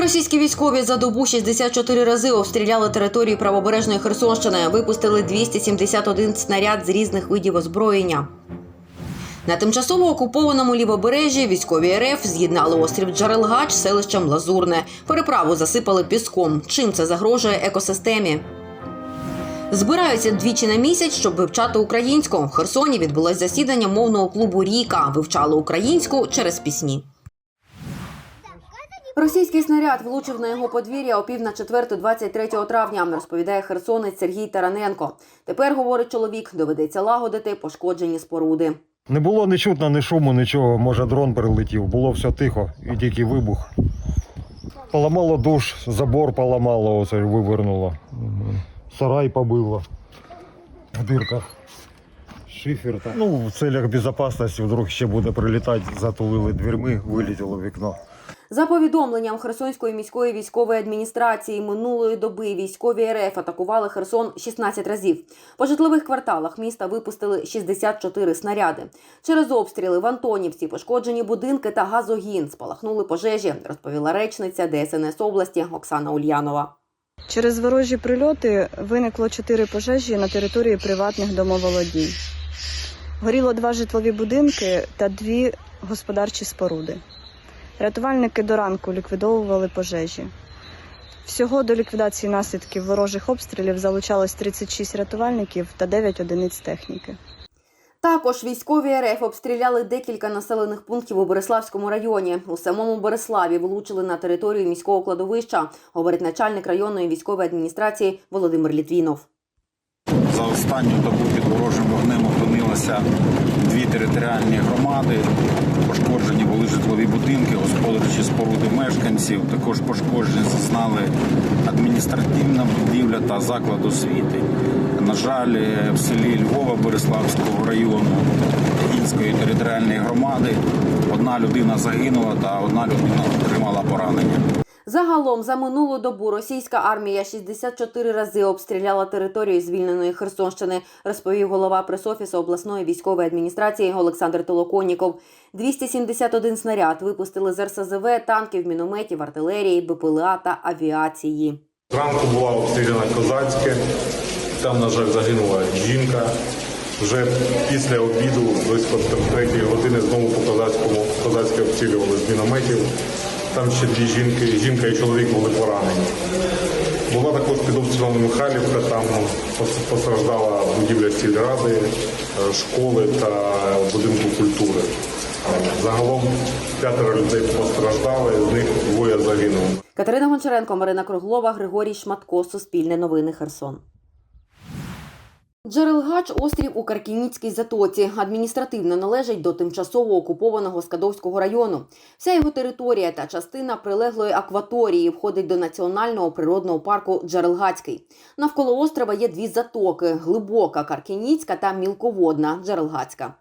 Російські військові за добу 64 рази обстріляли території правобережної Херсонщини, випустили 271 снаряд з різних видів озброєння. На тимчасово окупованому лівобережжі військові РФ з'єднали острів Джарелгач селищем Лазурне. Переправу засипали піском. Чим це загрожує екосистемі? Збираються двічі на місяць, щоб вивчати українську. В Херсоні відбулось засідання мовного клубу Ріка. Вивчали українську через пісні. Російський снаряд влучив на його подвір'я о пів на четверту 23 травня, розповідає херсонець Сергій Тараненко. Тепер, говорить чоловік, доведеться лагодити пошкоджені споруди. Не було ні чутно, ні шуму, нічого. Може, дрон прилетів. Було все тихо і тільки вибух. Поламало душ, забор поламало, оце вивернуло. Сарай побило в дирках. Шифер. Ну, в целях безпечності вдруг ще буде прилітати, затулили дверми, вилетіло в вікно. За повідомленням Херсонської міської військової адміністрації минулої доби військові РФ атакували Херсон 16 разів. По житлових кварталах міста випустили 64 снаряди. Через обстріли в Антонівці пошкоджені будинки та газогін спалахнули пожежі, розповіла речниця ДСНС області Оксана Ульянова. Через ворожі прильоти виникло чотири пожежі на території приватних домоволодінь. Горіло два житлові будинки та дві господарчі споруди. Рятувальники до ранку ліквідовували пожежі. Всього до ліквідації наслідків ворожих обстрілів залучалось 36 рятувальників та 9 одиниць техніки. Також військові РФ обстріляли декілька населених пунктів у Береславському районі. У самому Береславі влучили на територію міського кладовища, говорить начальник районної військової адміністрації Володимир Літвінов. За останню добу під ворожим вогнем опинилося дві територіальні громади. Пошкоджені були будинки, господарчі споруди мешканців. Також пошкоджені зазнали адміністративна будівля та заклад освіти. На жаль, в селі Львова Береславського району Інської територіальної громади одна людина загинула та одна людина отримала поранення. Загалом за минулу добу російська армія 64 рази обстріляла територію звільненої Херсонщини, розповів голова пресофісу обласної військової адміністрації Олександр Толоконніков. 271 снаряд випустили з РСЗВ, танків, мінометів, артилерії, БПЛА та авіації. Зранку була обстріляна козацьке. Там, на жаль, загинула жінка. Вже після обіду, близько третьої години, знову по козацькому козацьке обстрілювали з мінометів. Там ще дві жінки, жінка і чоловік були поранені. Була також під обстрілом Михайлівка, там постраждала будівля сільради, е, школи та будинку культури. Загалом п'ятеро людей постраждали, з них двоє загинули. Катерина Гончаренко, Марина Круглова, Григорій Шматко, Суспільне новини Херсон. Джерелгач – острів у Каркініцькій затоці. Адміністративно належить до тимчасово окупованого Скадовського району. Вся його територія та частина прилеглої акваторії входить до національного природного парку Джерелгацький. Навколо острова є дві затоки: глибока Каркініцька та мілководна Джерелгацька.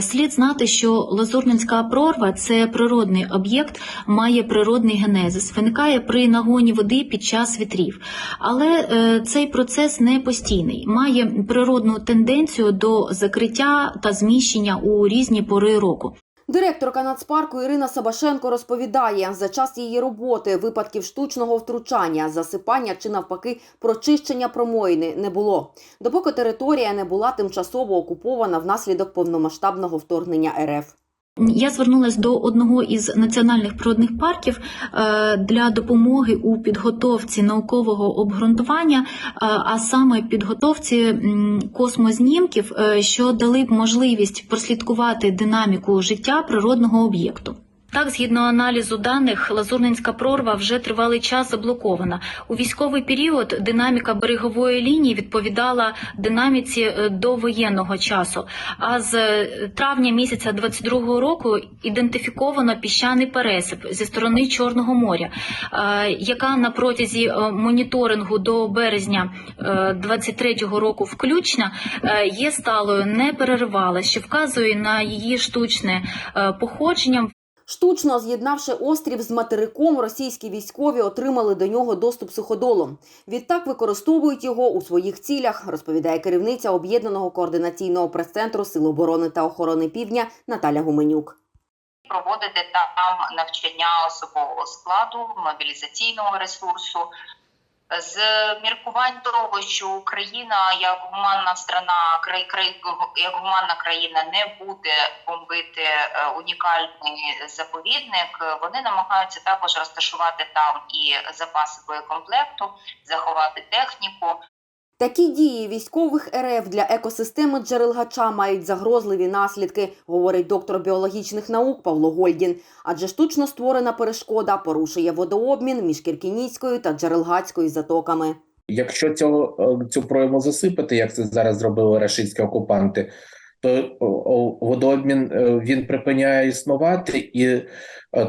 Слід знати, що Лазурненська прорва це природний об'єкт, має природний генезис, виникає при нагоні води під час вітрів. Але е, цей процес не постійний, має природну тенденцію до закриття та зміщення у різні пори року. Директорка нацпарку Ірина Сабашенко розповідає, за час її роботи випадків штучного втручання, засипання чи навпаки прочищення промоїни не було. Допоки територія не була тимчасово окупована внаслідок повномасштабного вторгнення РФ. Я звернулася до одного із національних природних парків е, для допомоги у підготовці наукового обґрунтування, е, а саме підготовці космознімків, е, що дали б можливість прослідкувати динаміку життя природного об'єкту. Так, згідно аналізу даних, Лазурненська прорва вже тривалий час заблокована. У військовий період динаміка берегової лінії відповідала динаміці е, довоєнного часу. А з е, травня місяця 22-го року ідентифіковано піщаний пересип зі сторони Чорного моря, е, яка на протязі моніторингу до березня е, 23-го року включно є сталою, не переривала, що вказує на її штучне походження. Штучно з'єднавши острів з материком, російські військові отримали до нього доступ суходолом. Відтак використовують його у своїх цілях, розповідає керівниця об'єднаного координаційного прес-центру Сил оборони та охорони Півдня Наталя Гуменюк. проводити там навчання особового складу, мобілізаційного ресурсу. З міркувань того, що Україна як гуманна страна, край, край, як гуманна країна не буде бомбити е, унікальний заповідник, вони намагаються також розташувати там і запаси боєкомплекту, заховати техніку. Такі дії військових РФ для екосистеми Джерелгача мають загрозливі наслідки, говорить доктор біологічних наук Павло Гольдін. Адже штучно створена перешкода порушує водообмін між Кіркінійською та Джерелгацькою затоками. Якщо цього е, цю пройму засипати, як це зараз зробили рашистські окупанти, то водообмін е, він припиняє існувати, і е,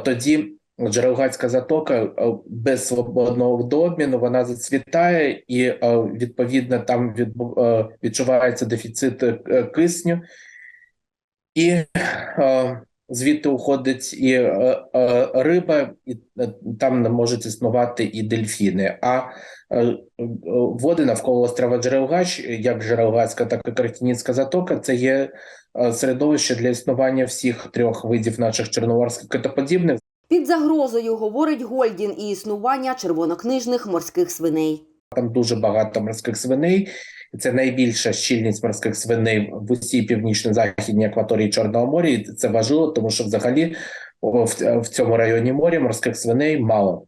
тоді Джерелгацька затока е, без свободного водообміну вона зацвітає, і е, відповідно там е, відчувається дефіцит кисню, і звідти уходить і риба, і там можуть існувати і дельфіни. А води навколо острова Джерелгач, як Джерелгацька, так і Картініцька затока, це є середовище для існування всіх трьох видів наших чорноморських китоподібних. Під загрозою говорить Гольдін і існування червонокнижних морських свиней. Там дуже багато морських свиней. Це найбільша щільність морських свиней в усій північно-західній акваторії Чорного моря. І це важливо, тому що взагалі в, цьому районі моря морських свиней мало.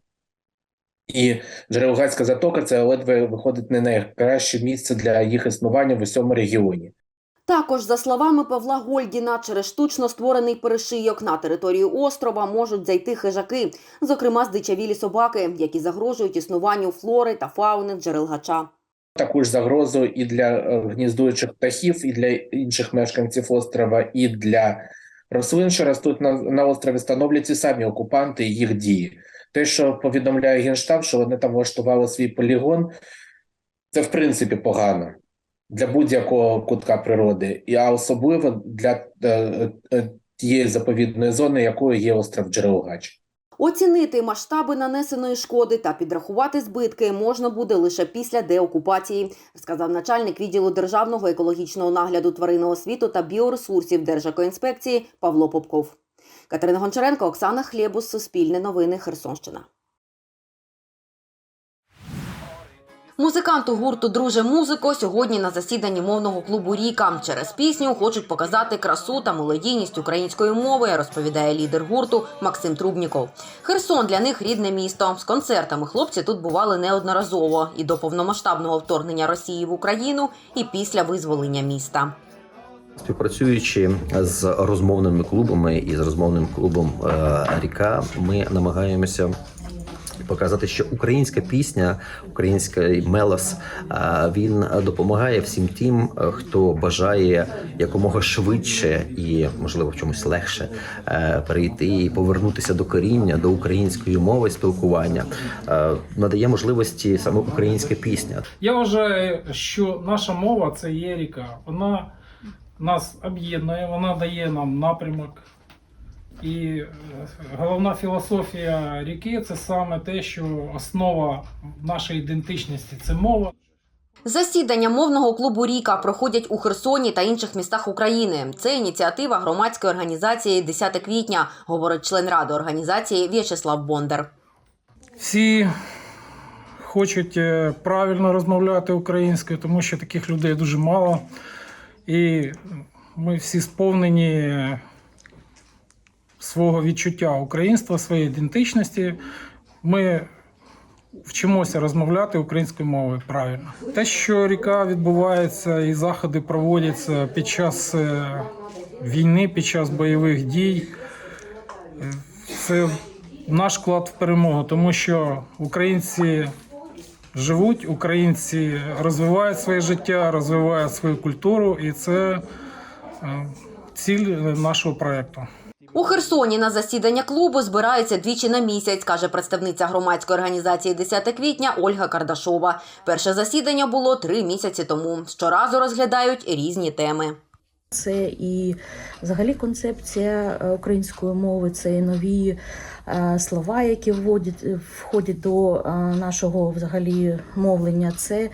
І Джерелгацька затока це ледве виходить не найкраще місце для їх існування в усьому регіоні. Також, за словами Павла Гольдіна, через штучно створений перешийок на територію острова можуть зайти хижаки, зокрема здичавілі собаки, які загрожують існуванню флори та фауни Джерелгача. Таку ж загрозу і для е, гніздуючих птахів, і для інших мешканців острова, і для рослин, що ростуть на, на острові, становлять і самі окупанти і їх дії. Те, що повідомляє Генштаб, що вони там влаштували свій полігон, це в принципі погано для будь-якого кутка природи, і а особливо для е, е, тієї заповідної зони, якою є остров Джерелгач. Оцінити масштаби нанесеної шкоди та підрахувати збитки можна буде лише після деокупації, сказав начальник відділу державного екологічного нагляду тваринного світу та біоресурсів Держекоінспекції Павло Попков. Катерина Гончаренко, Оксана Хлєбус, Суспільне новини, Херсонщина. Музиканту гурту Друже музико сьогодні на засіданні мовного клубу Ріка через пісню хочуть показати красу та мелодійність української мови, розповідає лідер гурту Максим Трубніков. Херсон для них рідне місто. З концертами хлопці тут бували неодноразово і до повномасштабного вторгнення Росії в Україну, і після визволення міста. Співпрацюючи з розмовними клубами і з розмовним клубом е, Ріка, ми намагаємося показати, що українська пісня, український мелос, е, він допомагає всім тим, е, хто бажає якомога швидше і, можливо, в чомусь легше е, перейти і повернутися до коріння, до української мови спілкування, надає можливості саме українська пісня. Я вважаю, що наша мова це є ріка. Вона нас об'єднує, вона дає нам напрямок. І е, головна філософія ріки це саме те, що основа нашої ідентичності це мова. Засідання мовного клубу Ріка проходять у Херсоні та інших містах України. Це ініціатива громадської організації 10 квітня, говорить член ради організації В'ячеслав Бондар. Всі хочуть е, правильно розмовляти українською, тому що таких людей дуже мало. І ми всі сповнені свого відчуття українства, своєї ідентичності. Ми вчимося розмовляти українською мовою правильно. Те, що ріка відбувається і заходи проводяться під час е, війни, під час бойових дій, е, це наш вклад в перемогу, тому що українці живуть, українці розвивають своє життя, розвивають свою культуру, і це е, ціль нашого проєкту. У Херсоні на засідання клубу збираються двічі на місяць, каже представниця громадської організації 10 квітня Ольга Кардашова. Перше засідання було три місяці тому. Щоразу розглядають різні теми. Це і взагалі концепція е, української мови, це і нові е, слова, які вводять, входять до е, нашого взагалі мовлення. Це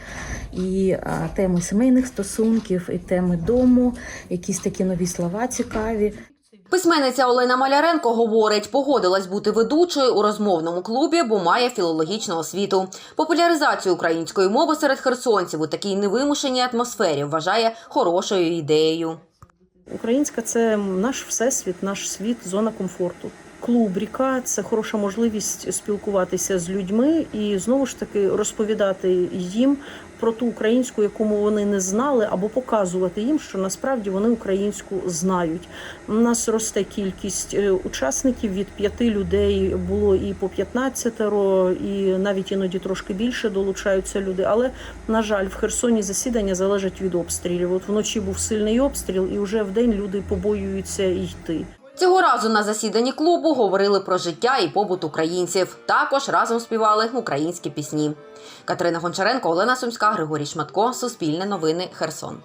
і е, теми сімейних стосунків, і теми дому, якісь такі нові слова цікаві. Письменниця Олена Маляренко говорить, погодилась бути ведучою у розмовному клубі, бо має філологічну освіту. Популяризацію української мови серед херсонців у такій невимушеній атмосфері вважає хорошою ідеєю. Українська це наш всесвіт, наш світ, зона комфорту. Клуб ріка це хороша можливість спілкуватися з людьми і знову ж таки розповідати їм про ту українську, яку вони не знали, або показувати їм, що насправді вони українську знають. У нас росте кількість е, учасників від п'яти людей було і по 15, і навіть іноді трошки більше долучаються люди. Але на жаль, в Херсоні засідання залежать від обстрілів. От вночі був сильний обстріл, і вже в день люди побоюються йти. Цього разу на засіданні клубу говорили про життя і побут українців. Також разом співали українські пісні. Катерина Гончаренко, Олена Сумська, Григорій Шматко, Суспільне новини, Херсон.